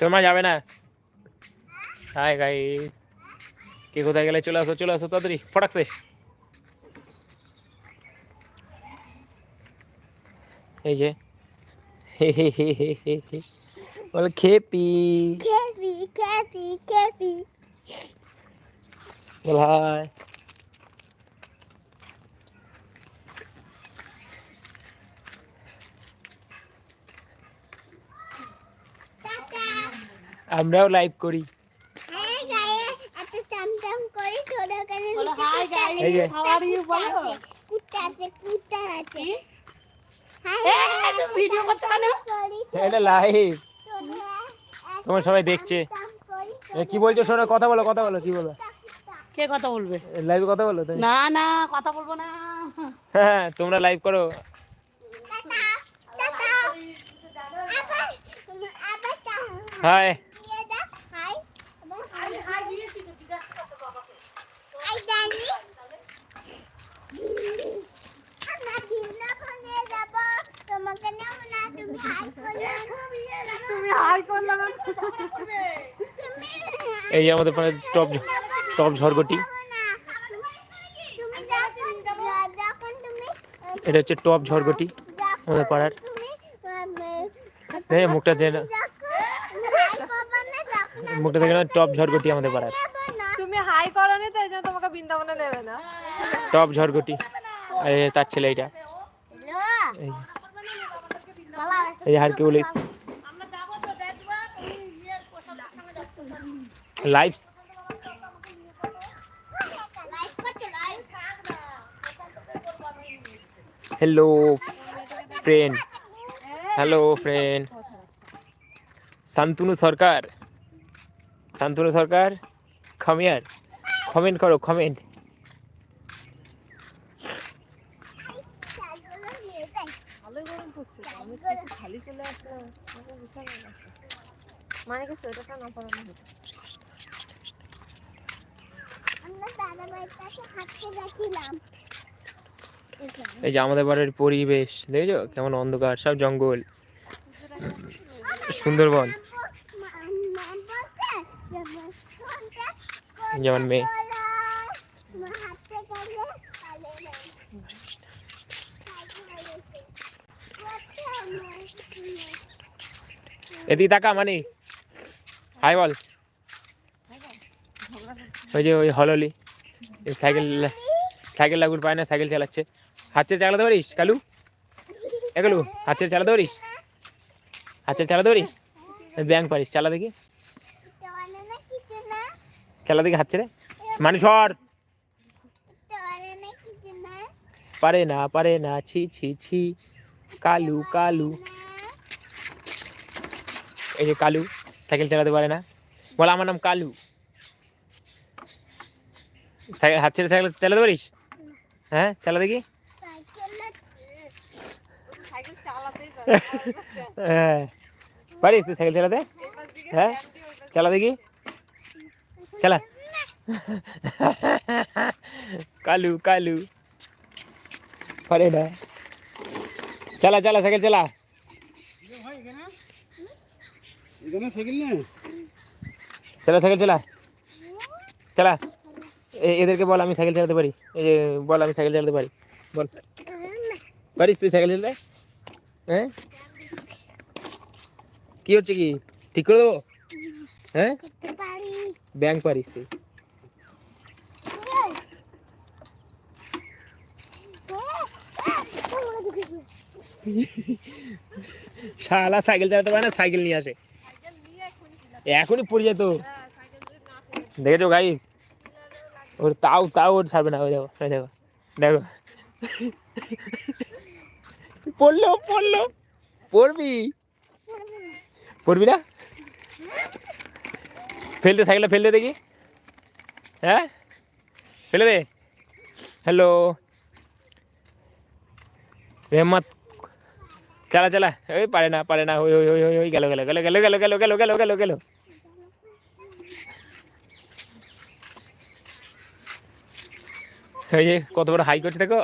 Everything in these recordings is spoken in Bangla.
তোমার যাবে না হাই গাইস কে কোথায় গেলে চলে আসো চলে আসো তাড়াতাড়ি ফটাকছে এই যে হে হে হে হে হে হে বল খেপি খেপি খেপি খেপি বল হাই টাটা আমরাও লাইভ করি হ্যাঁ গায়ে এত চমচম করে ছোট করে বলো হাই গাইস এই যে। হাউ আর ইউ বলো কুত্তা আছে কুত্তা আছে হাই এই তুমি ভিডিও করছ কেন করি এটা লাইভ ছোট তোমার সবাই দেখছে। করি কি বলছো শোনো কথা বলো কথা বলো কি বলো? কে কথা বলবে? লাইভে কথা বলো তুমি? না না কথা বলব না। হ্যাঁ তোমরা লাইভ করো। হাই দিয়ে দাও হাই আবার হাই হাই দিয়েছি তো জিজ্ঞাসা করতে বাবাকে হাই দানি আমরা ভিন্ন ফোনে যাব তোমাকে নেব না তুমি হাই করলে তুমি হাই করলে এই আমাদের পাড়ার টপ টপ ঝড়গটি। এটা হচ্ছে টপ ঝড়গটি আমাদের পাড়ার। তুমি মুখটা যে না মুখটা মুখটা দেখে না টপ ঝড়গটি আমাদের পাড়ার। তুমি হাই করনি তো এই জন্য তোমাকে বৃন্দাবনে নেবে না। টপ ঝড়গটি। এই তার ছেলে এইটা। এই যে Hercules. Live hello friend hello friend Shantanu Sarkar. Shantanu Sarkar খামিয়ার comment করো কমেন্ট ভালোই গরম পড়ছে তো। আমি তো একটু খালি চলে আসলাম আমাকে বিশাল লাগছে মানে কি সোয়েটারটা না। পরানো হতো এই যে আমাদের বাড়ির পরিবেশ দেখেছ? কেমন অন্ধকার সব জঙ্গল। সুন্দরবন। যেমন মেয়ে। এদিকে তাকা মানে হাই বল। ওই যে ওই হললি। সাইকেল সাইকেল লাগুর পায় না, সাইকেল চালাচ্ছে। হাতে চালাতে পারিস, কালু? এ কালু, হাতে চালাতে পারিস? হাতে চালাতে পারিস? ব্যাংক পারিস, চালা দেখি। চালা দেখি হাত ছেড়ে মানে সর। পারে না পারে না, ছি ছি ছি। কালু কালু। এই যে কালু। সাইকেল চালাতে পারে না। বল, আমার নাম কালু। হাত ছেড়ে সাইকেল চালাতে পারিস? হ্যাঁ চালা দেখি। হ্যাঁ পারিস তুই সাইকেল চালাতে? হ্যাঁ চালা দেখি। চালা। কালু কালু। পারে না। চালা চালা, সাইকেল চালা। এখানে সাইকেল চালা সাইকেল চালা। চালা। এদেরকে বল, আমি সাইকেল চালাতে পারি। এই যে, বল, আমি সাইকেল চালাতে পারি। বল। পারিস তুই সাইকেল চালাতে? হ্যাঁ? কি হচ্ছে কি? ঠিক করে দেবো? হ্যাঁ? ব্যাংক পারিস তুই। শালা, সাইকেল চালাতে পারে না, সাইকেল নিয়ে আসে। এখনই পড়ে যেত দেখেছ গাইস ওর তাও তাও ওর ছাড়বে না। ওই দেখো ওই দেখো। দেখো। পড়ল পড়ল। পড়বি? পড়বি না? ফেলতে সাইকেলটা ফেলতে দেখি। হ্যাঁ? ফেলে দে। হ্যালো রেহমাত। চালা চালা। ওই পারে না পারে না। ওই ওই ওই ওই গেল গেল গেল গেল গেল গেল গেল গেল গেল গেল। ওই যে, কত বড় হাই করছে দেখো।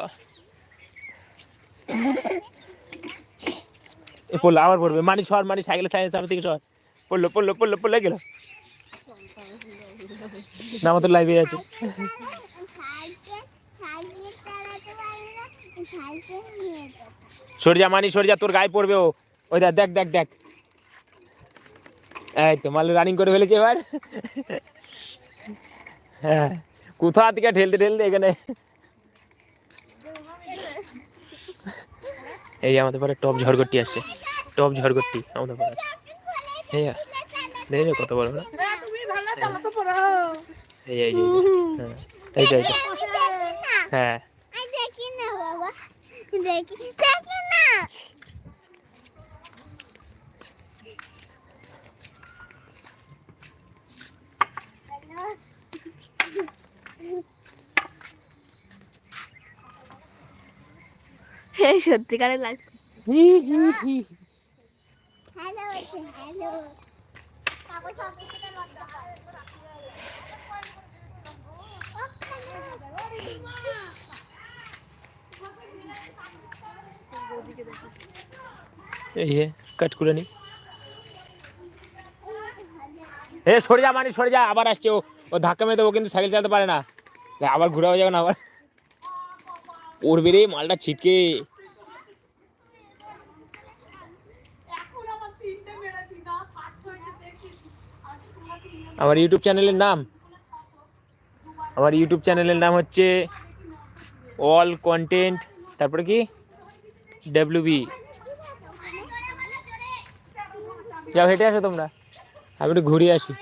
এ পড়ল, আবার পড়বে। মানি সর মানি সাইকেলের সাইকেল সামনে থেকে সর। পড়ল পড়ল পড়ল পড়ল, গেল। না আমার তো লাইভে আছে। সাইকেল সাইকেল চালাতে পারি না সাইকেল নিয়ে যাব সরে মানি সরজা তোর গায়ে পড়বে ও। ওই দেখ দেখ দেখ দেখ। এই তো মাল রানিং করে ফেলেছে এবার। হ্যাঁ। কোথা থেকে ঠেলতে ঠেলতে এখানে? এই আমাদের পরে টপ ঝড়গট্টি আসছে। টপ ঝড়গট্টি আমাদের পরে এই দেখে কত বড় পারো এই এই এই, হ্যাঁ। হ্যাঁ আমি দেখি না বাবা দেখি দেখি না এই সত্যিকারের লাইফ হ্যালো হ্যালো কাগজ অফিসে লজ্জা করে এই কাট করে নি। এ সরে যা মানে সরে যা আবার আসছে ও। ও ধাক্কা মেরে দেবো কিন্তু সাইকেল চালাতে পারে না। আবার ঘুরে হয়ে যাবে না আবার। পড়বে রে মালটা ছিটকে এখন আমার তিনটে মেরেছি না সাতশো হয়েছে দেখি আমার ইউটিউব চ্যানেলের নাম? আমার ইউটিউব চ্যানেলের নাম হচ্ছে অল কন্টেন্ট তারপরে কি? ডাব্লিউবি যাও, হেঁটে আসো তোমরা। আমি একটু ঘুরে আসি।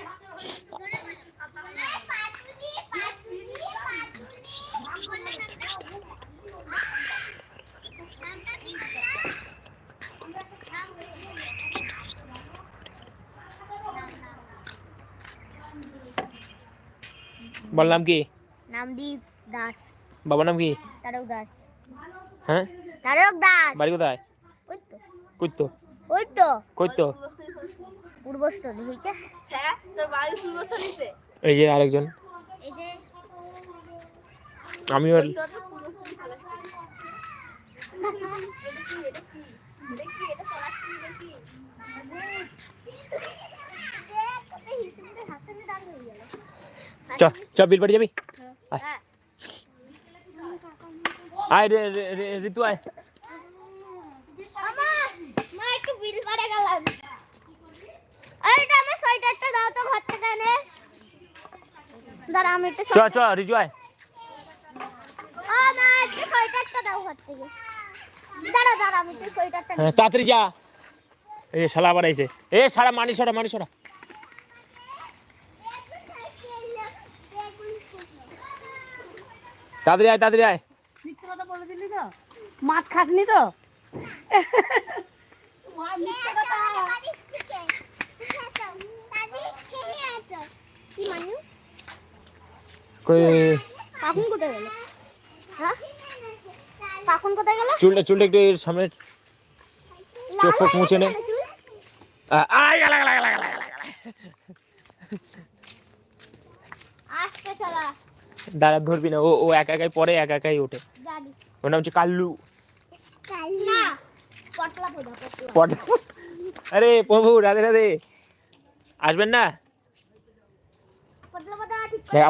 বললাম কি? নামদীপ দাস। বাবার নাম কি? তারক দাস। হ্যাঁ? তারক দাস। বাড়ি কোথায়? ওই তো কই তো ওই তো পূর্বস্থলী হয়েছে হ্যাঁ তোর বাড়ির পূর্বস্থলীতে এই যে আরেকজন। এই যে পূর্বস্থলী চলে আসছে। এটা চ চ বিল বাড়ি যাবি? আয়। আয় রে ঋতু আয়। চ চ রিজু আয়। হ্যাঁ তাড়াতাড়ি যা। এই শালা আবার আইছে। এ সারা মানি সরা মানি সরা তাড়াতাড়ি আয় তাড়াতাড়ি আয়। মিথ্যে কথা বলে দিলি তো? মাছ খাসনি তো? মাছ কই? পাখন কোথায় গেল? হ্যাঁ? পাখন কোথায় গেল? চুলটা চুলটা একটু এর সামনে চোখ ফোক মুছে নে। আয় গালা গালা গালা গালা গালা গালা। আজকে চলা দাঁড়া ধরবি না। ও ও একা একাই পরে একা একাই ওঠে। ওর নাম হচ্ছে কাল্লু। আরে প্রভু রাধে রাধে। আসবেন না?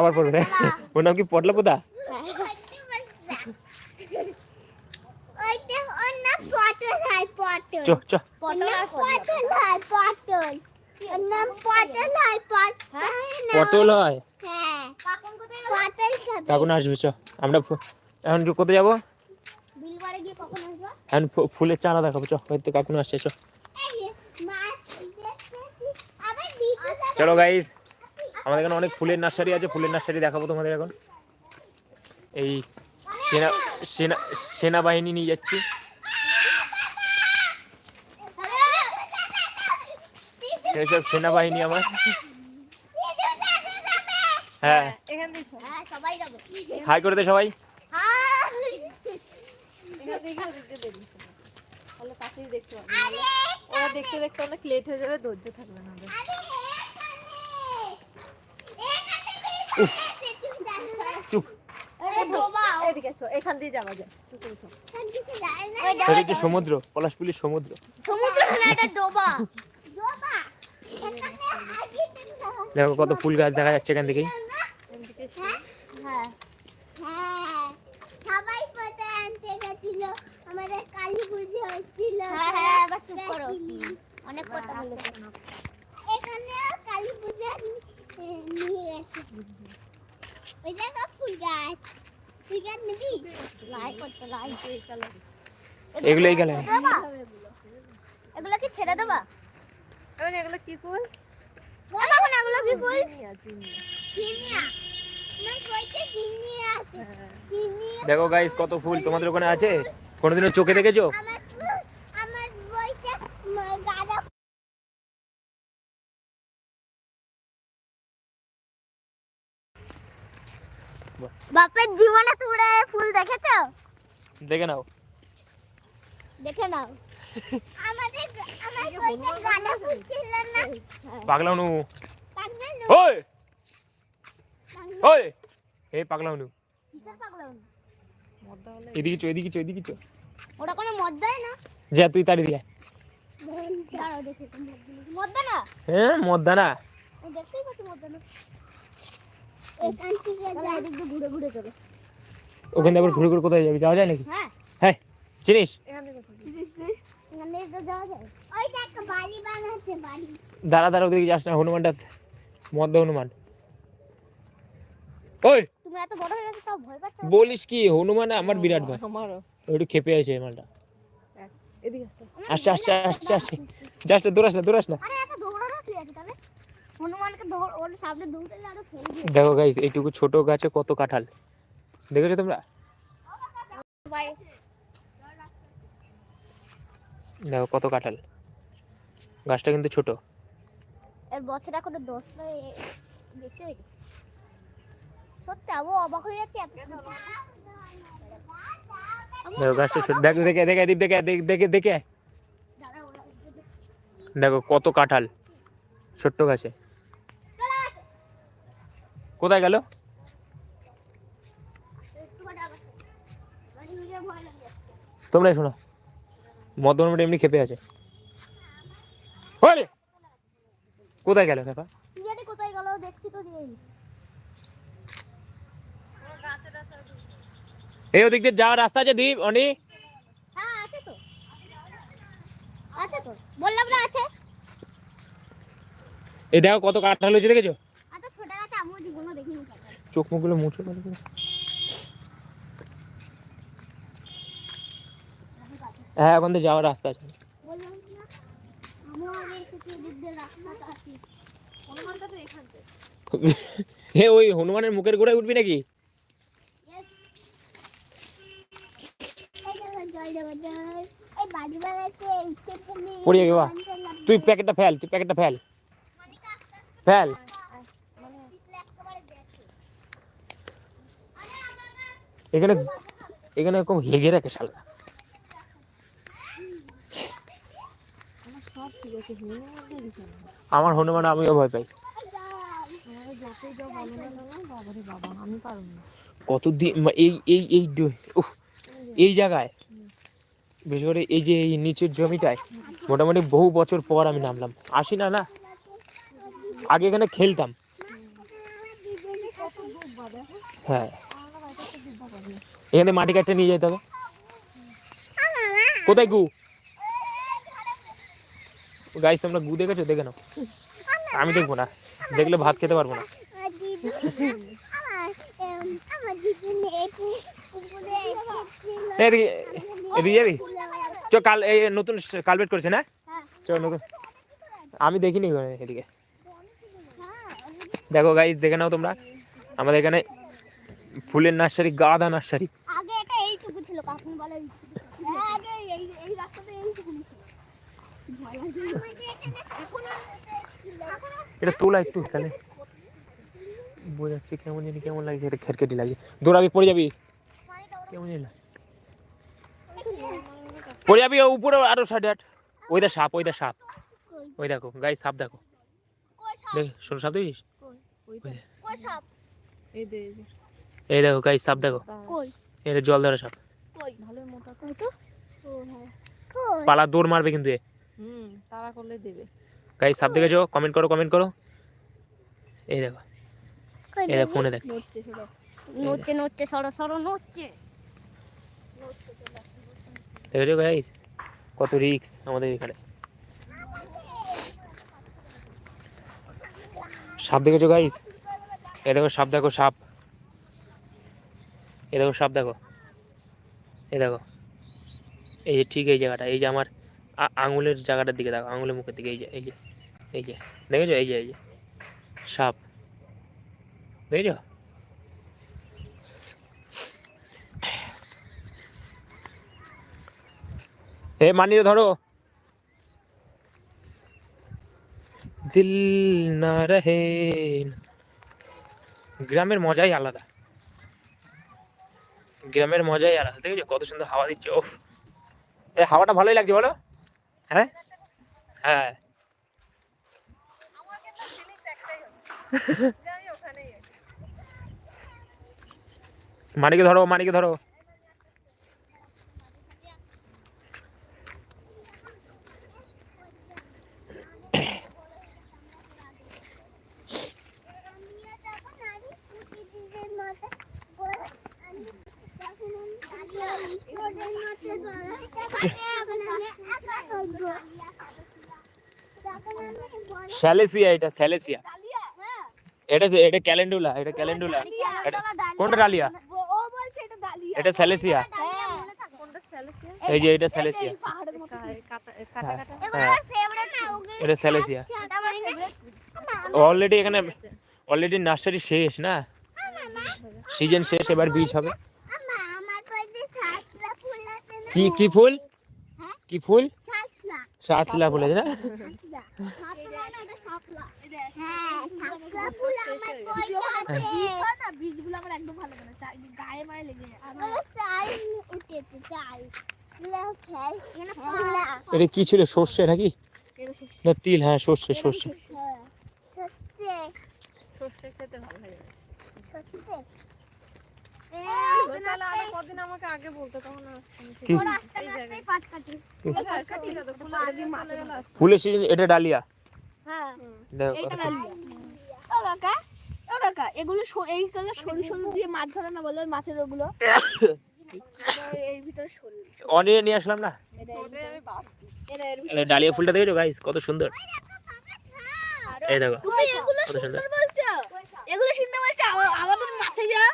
আবার পড়বে। ওর নাম কি পটলা পোদা চ চ। পটল পটল। পটল হয় হয়? হ্যাঁ। কাকুন আসবে চ। আমরা এখন কোথায় যাব? বিলবারে গিয়ে কখন আসবা? এখন ফুলের চারা দেখাবো চ। হয়তো কাকুন আসছে চ। চলো গাইস আমাদের এখানে অনেক ফুলের নার্সারি আছে ফুলের নার্সারি দেখাবো তোমাদের এখন। এই সেনা সেনা সেনাবাহিনী নিয়ে যাচ্ছি। এইসব সেনাবাহিনী আমার। হ্যাঁ। হাই করে দে সবাই। দেখতে দেখতে ওরা দেখতে দেখতে অনেক লেট হয়ে যাবে ধৈর্য থাকবে না চুপ এখান দিয়ে যাওয়া যায়। সমুদ্র পলাশপুলির সমুদ্র। সমুদ্র ডোবা। দেখো কত ফুল গাছ দেখা যাচ্ছে এখান থেকেই। এদিকে হ্যাঁ হ্যাঁ হ্যাঁ সবাই ফটো আনতে গেছিল আমাদের কালী পুজো হচ্ছিল হ্যাঁ হ্যাঁ এবার চুপ করো। অনেক কথা বলে এখানে কালী পূজা নিয়ে গেছে। ওই জায়গা ফুল গাছ। ফুল গাছ নিবি লাইক করতে লাইক এগুলো গেলে। এগুলো কি ছেড়ে দেবা? এবার এগুলো কি ফুল? দেখো এগুলো কি ফুল? জিনিয়া, জিনিয়া। চিনিয়া না কইতে চিনিয়া আছে। চিনিয়া দেখো গাইস কত ফুল তোমাদের ওখানে আছে? কোনোদিনও চোখে দেখেছ? বাপের জীবনে তোমরা ফুল দেখেছ? দেখে নাও। দেখে নাও। ওই! হলে এদিকে চো এদিকে চো এদিকে চো। ওটা কোনো মদ না? যা তুই তাড়ি দিয়ে হ্যাঁ দেখতেই পাচ্ছি ওখানে আবার ঘুরে ঘুরে কোথায় যাবি? যাওয়া যায় নাকি? হ্যাঁ। হ্যাঁ চিনিস? দাঁড়া দাঁড়া ওদিকে যাস না হনুমানটা মদ্দা হনুমান। ওই! তুমি এত বড় হয়ে গেছো সব ভয় পাচ্ছ? বলিস কি হনুমান আমার বিরাট ভয়। আমারও। একটু খেপে আছে এই মালটা। এদিকে আসছে আসছে আসছে আসছে। যাস না দৌড়াস না দৌড়াস না। আরে এত দৌড়ানো কি আছে তাহলে? হনুমানকে দৌড় ওর সামনে দৌড়লে আরও ফেলে দেখো গাইস এইটুকু ছোট গাছে কত কাঁঠাল। দেখেছ তোমরা? ভাই দেখো কত কাঁঠাল। গাছটা কিন্তু ছোট। এর বছর এখনও দশ বেশি হয়ে গেছে সত্যি আবু অবাক হয়ে যাচ্ছে দেখো গাছটা ছোট। দেখো দেখে দেখে দীপ দেখে দেখে দেখে দেখে। দেখো কত কাঁঠাল ছোট্ট গাছে। কোথায় গেল? তোমরাই শোনো। মদন এমনি খেপে আছে। কোথায় গেল খেপা কোথায় গেল? দেখছি তো এই ওদিক দিয়ে যাওয়ার রাস্তা আছে দীপ অনি? হ্যাঁ আছে তো। আছে তো। বললাম না আছে। এই দেখো কত কাঁঠাল হয়েছে দেখেছ। চোখ মুখগুলো মুছে ভালো করে। হ্যাঁ এখন তো যাওয়ার রাস্তা আছে। হে ওই হনুমানের মুখের গোড়ায় উঠবি নাকি? পড়ে যাবি বাবা। তুই প্যাকেটটা ফেল, তুই প্যাকেটটা ফেল। ফেল। এখানে এখানে এরকম হেগে রাখে শালা সব ঠিক আছে হনুমানটা দিতে না আমার হনুমান, আমিও ভয় পাই। কত দিন এই এই এই এই জায়গায়, বিশেষ করে এই যে এই নিচের জমিটায়, মোটামুটি বহু বছর পর আমি নামলাম। আসি না না? আগে এখানে খেলতাম। হ্যাঁ। এখানে মাটি কাটতে নিয়ে যেতে হবে। কোথায় গু? গাইস তোমরা গু দেখেছ? দেখে নাও। আমি দেখব না। দেখলে ভাত খেতে পারব না। এদিকে যাবি চ কাল এই নতুন কালবেট করেছে না? হ্যাঁ। চ নতুন। আমি দেখিনি এদিকে। হ্যাঁ, দেখো গাইজ দেখে নাও তোমরা। আমাদের এখানে ফুলের নার্সারি গাঁদা নার্সারি। আগে এটা এইটুকু ছিল কাকুন বলে আগে এই এই রাস্তাতে এইটুকু ছিল ভয় লাগে। আমাদের এখানে এখন আর ছিল। এটা তোলা একটু তাহলে বোঝাচ্ছি কেমন জানি কেমন লাগছে এটা খেরখেটি লাগছে। দৌড়াবি পড়ে যাবি? কেমন জানি। পড়ে যাবি ও উপরে আরও সাড়ে আট ওই দা সাপ ওই দা সাপ। ওই দেখো গাই সাপ দেখো। দেখ ছোট সাপ দেখিস? ওইটা কই সাপ? এই দেখো গাই সাপ দেখো। এটা জল ধরা সাপ। হ্যাঁ। পালা দৌড় মারবে কিন্তু এ। হুম তারা করলে দেবে। গাইস সাপ দেখেছ? কমেন্ট করো কমেন্ট করো। এই দেখো। এই দেখো ফোনে দেখ। নড়ছে নড়ছে সরো সরো নড়ছে। দেখেছ গাইস কত রিক্স আমাদের এখানে। সাপ দেখেছ গাইস এ দেখো সাপ দেখো সাপ এ দেখো সাপ দেখো। এ দেখো। এই যে ঠিক এই জায়গাটা এই যে আমার আঙুলের জায়গাটার দিকে দেখো, আঙুলের মুখের দিকে, এই যে এই যে এই যে, দেখেছ? এই যে এই যে, সাপ। দেখেছ? হে মানিয়ে ধরো। দিল না রহে। গ্রামের মজাই আলাদা। গ্রামের মজাই আলাদা। দেখেছ? কত সুন্দর হাওয়া দিচ্ছে ওফ এই হাওয়াটা ভালোই লাগছে, বলো। হ্যাঁ? হ্যাঁ। মানিকে ধরো মানিকে ধরো আমিও যখন আমি প্রতিদিনের মতো বল- আমি যখন আমি আগে ওদের মতো বলাই, তখন আমি একা করব। তখন আমি বলাই, স্যালেসিয়া এটা স্যালেসিয়া। হ্যাঁ, এটা এটা ক্যালেন্ডুলা এটা ক্যালেন্ডুলা। কোনটা ডালিয়া? এটা স্যালেসিয়া। এই যে এটা স্যালেসিয়া। ওগুলো এটা স্যালেসিয়া। অলরেডি এখানে অলরেডি নার্সারি শেষ না? সিজন শেষ এবার বীজ হবে আমা, আমার কয়েকদিন ছাতলা ফুল আছে না? কি কি ফুল? হ্যাঁ? কি ফুল? সাতলা ফুল আছে না। এটা কি ছিল সর্ষে নাকি? না তিল হ্যাঁ সর্ষে সর্ষে। সর্ষে। খেতে ভালো লাগে। ফুলের সিজন এটা ডালিয়া। হ্যাঁ। দেখো এইটা কত ডালিয়া। ও কাকা ও কাকা এগুলো সর- এইগুলো সরু সরু দিয়ে মাছ ধরে না বলে মাছের ওগুলো? এর ভিতরে সরু অনিয়ে নিয়ে আসলাম না? ডালিয়া ফুলটা দেখেছ গাইস কত সুন্দর। এই দেখো এগুলো কত সুন্দর। সুন্দর বলছো? এগুলো সুন্দর বলছো? আমাদের মাথায় যা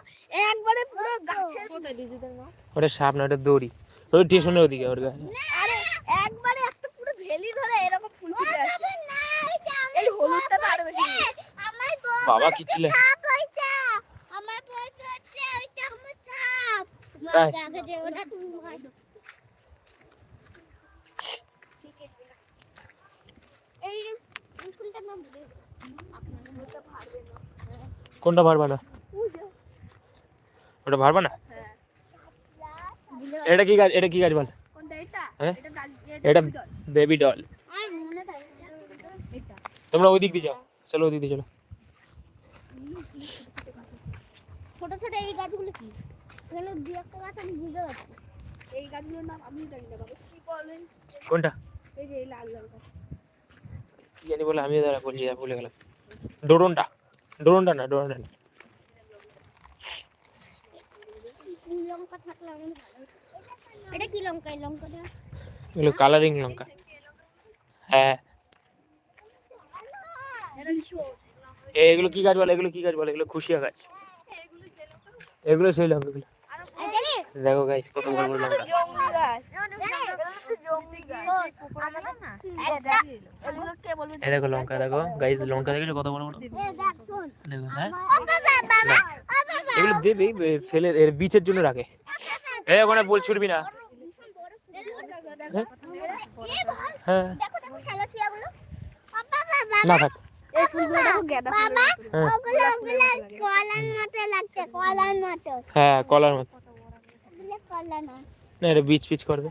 একবারে পুরো গাছের কোথায়? ডিজিটাল মা ওটা সাপ না ওটা দড়ি। ওই স্টেশনের ওদিকে ওর গায়ে। আরে একবারে একটা পুরো ভেলি ধরে এরকম ফুল ফুটে আছে। এই হলুদটা তো আরও বেশি আমার বাবা কি ছিল? সাপ ওইটা। আমার বলছে ওইটা আমার সাপ। তাই? ওটা তুমি। কোনটা পারবা না? ওটা পারবা না? এটা কি গাছ এটা কি গাছ বল? এটা? হ্যাঁ? এটা ডাল এটা বেবি ডল না। এটা তোমরা ওই দিক দিয়ে যাও। চলো ওই দিক দিয়ে চলো। ছোট ছোট এই গাছগুলো কি? এখানে দু একটা গাছ আমি বুঝতে পারছি। এই গাছগুলোর নাম আমি জানি না বাবা। কি বলবেন কোনটা? এই যে এই লাল লাল গাছ। কি জানি বলে আমিও দাঁড়া বলছি আর ভুলে গেলাম। ডোরনটা। ডোরনটা না ডোরনটা না ফুল লঙ্কা থাকলে ভালো এটা কি লঙ্কা? এই লঙ্কাটা এগুলো কালারিং লঙ্কা। হ্যাঁ। এগুলো কি গাছ বলে? এগুলো কি গাছ বলে? এগুলো খুশিয়া গাছ। এগুলো সেই লঙ্কাগুলো। দেখো গাইস কত বড় বড় লঙ্কা। এই দেখো। লঙ্কা দেখো। গাইস লঙ্কা দেখেছ? কত বড় বড়? দেখ হ্যাঁ? ও বাবা বাবা ও বাবা। এগুলো দেবে ফেলে এর বীজের জন্য রাখে। এই ওখানে বল ছুটবি না। হ্যাঁ। না থাক। হ্যাঁ। ওগুলো ওগুলো কলার মতো লাগছে কলার মতো। হ্যাঁ কলার মতো। না না এটা বীজ পিচ করবে।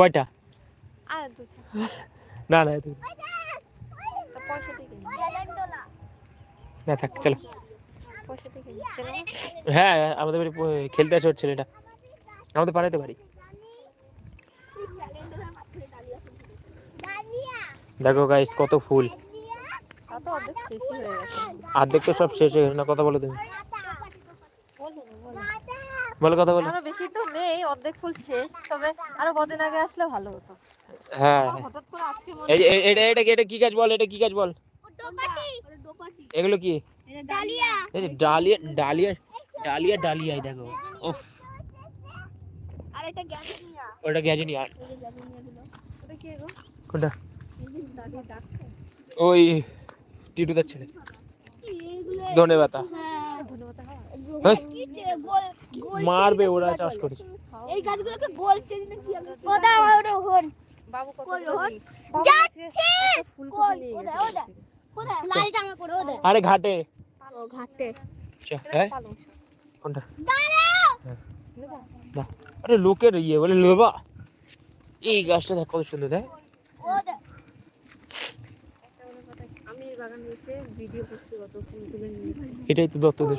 কয়টা? না না না থাক চলো। হ্যাঁ আমাদের বাড়ি খেলতে আসে ওর ছেলেটা। আমাদের পাড়াতে পারি দেখো গাইস কত ফুল। হয়ে অর্ধেক তো সব শেষ হয়ে গেছে। না কথা বলো তুমি। বলো কথা বলো। আরও বেশি তো নেই অর্ধেক ফুল শেষ তবে আরও কদিন আগে আসলে ভালো হতো। হ্যাঁ। হঠাৎ করে আজকে এই এটা এটা এটা কি গাছ বল এটা কি গাছ বল? এগুলো কি? ডালিয়া এই যে ডালিয়া ডালিয়া ডালিয়া ডালিয়া এই দেখো। উফ। আর এটা গ্যাজেনিয়া। ওটা গ্যাজেনিয়া। ওটা কি গো? কোনটা? ওই টিটুদার ছেলে। এইগুলো ধনে পাতা মারবে ওরা চাষ? করেছে। এই গাছগুলোকে গোল চেরি না কি আমি ওটা ওটা হন। বাবু কত ওদের। বাড়ি থেকে। কোথায় লাল জামা পরে ওদের আরে ঘাটে। ও ঘাটে। হ্যাঁ কোনটা? আরে লোকের ইয়ে বলে লোবা এই গাছটা দেখ কত সুন্দর দেখ। এটাই তো দত্ত দেশ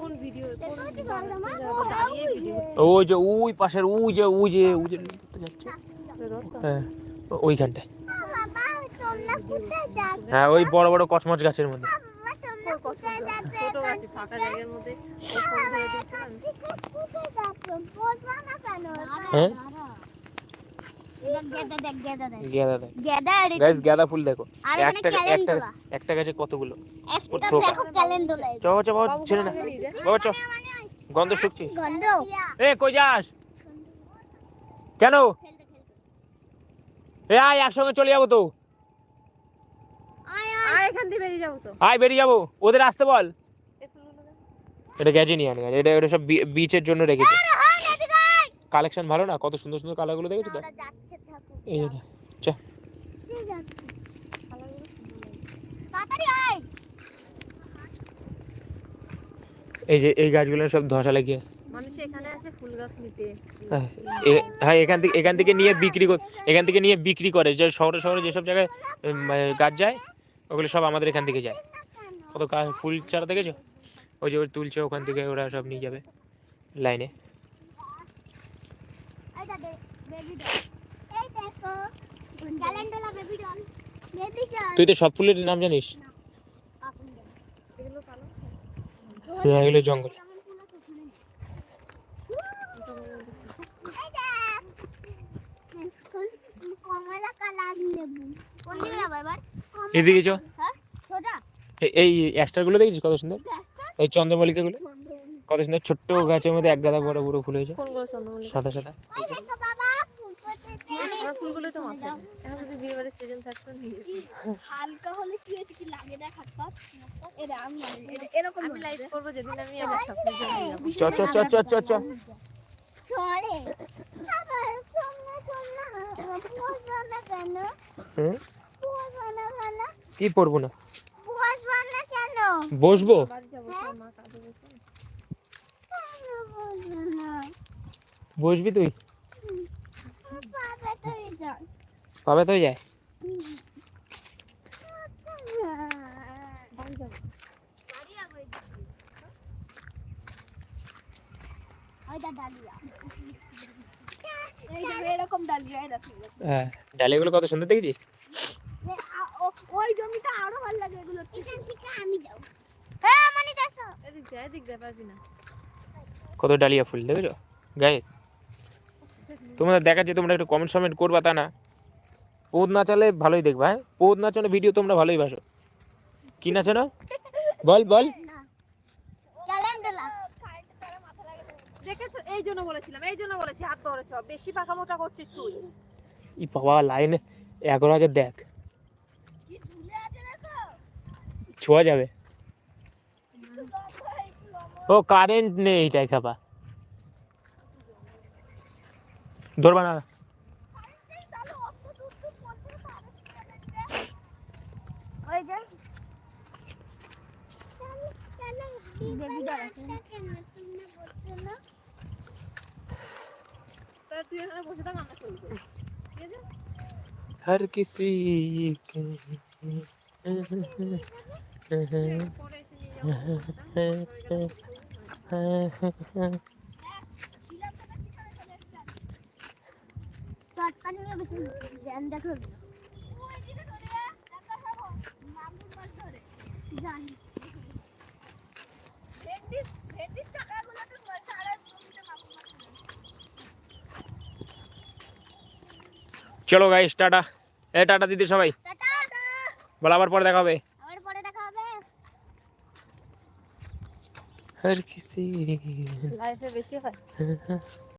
কোন ভিডিও ওই যে ওই পাশের ওই যে ওই যে ওই যে। হ্যাঁ ওইখানটায়। বাবা তোমরা কোথায় যাচ্ছ? হ্যাঁ ওই বড় বড় কচমচ গাছের মধ্যে। হ্যাঁ? গেদা দেখ গাইস গাঁদা ফুল দেখো। একটা একটা একটা গাছে কতগুলো? একটা থোকা। চ চ বাবা ছেড়ে না বাবা চ গন্ধ শুকছি। এ কই যাস? কেন? খেলতে খেলতে। এ আয় একসঙ্গে চলে যাব তো। আয় বেরিয়ে যাব তো। আয় বেরিয়ে যাব। ওদের আসতে বল। এটা গেছে নিয়ে আনে এটা এটা সব বিচের জন্য রেখেছে। কালেকশন ভালো না? কত সুন্দর সুন্দর কালারগুলো দেখেছ তো? এই চ। এই যে এই গাছগুলো সব ধসা লেগে আছে। মানুষ এখানে আসে ফুল হ্যাঁ, এ- হ্যাঁ এখান থেকে এখান থেকে নিয়ে বিক্রি কর এখান থেকে নিয়ে বিক্রি করে। যে শহরে শহরে যেসব জায়গায় মানে গাছ যায় ওগুলো সব আমাদের এখান থেকে যায়। কত ফুল চারা দেখেছ? ওই যে ওই তুলছে ওখান থেকে ওরা সব নিয়ে যাবে লাইনে এইটা দে বেবি ডল এই বেবি ডল বেবি ডল তুই তো সব ফুলের নাম জানিস? হ্যাঁ এগুলো জঙ্গল। কমলা কালার লেবু কোন দিকে যাব এবার এদিকে চ এই অ্যাস্টারগুলো দেখেছিস কত সুন্দর? এই চন্দ্রমল্লিকাগুলো? কত সুন্দর ছোট্ট গাছের মধ্যে এক গাদা বড় বড় ফুল হয়েছে। সাদা সাদা। ফুলগুলো তো মাথায়। নেই। এখন যদি বিয়ে বাড়ির সিজন থাকতো নিয়ে হালকা হলে কি হয়েছে কি লাগে দেখ হাত পা? এটা আমি এরকম আমি লাইভ করব যেদিন আমি আমার যাব চ চ চ চ চ চ। ছড়ে আবার সোনা সোনা বসবা না কেন? হুম? না কেন? কি পরবো না? বসবা? না কেন না? বসবি তুই পাবে তুই যান পাবে তো যায় বাড়ি যাব ওইটা ডালিয়া এই যে এরকম ডালিয়া এরকম ডালিগুলো কত সুন্দর দেখেছিস কত ডালিয়া ফুল দেখেছ গাইস তোমরা দেখাচ্ছে তোমরা একটু কমেন্ট সমেন্ট করবা তা না পোদ নাচালে ভালোই দেখবা হ্যাঁ? পোদ নাচানো ভিডিও তোমরা ভালোই বাসো। কি নাচো না বল বল। এই জন্য বলেছিলাম এই জন্য বলেছি হাত ধরেছ বেশি পাকা মোটা করছিস তুই। ই বাবা লাইনে এগারো হাজার দেখ। ছোঁয়া যাবে। ও কারেন্ট নেই এটাই খাবা ধরবা না ওই যে বেবি ডল কেন তুমি বলছো না তা তুই এখানে বসে থাক আমরা শুরু করি हर किसी के পরে চলো গাইস টাটা। এ টাটা দিদি সবাই। বলো আবার পরে দেখা হবে। আবার পরে দেখা হবে। হর কিসি। লাইফে বেশি হয়।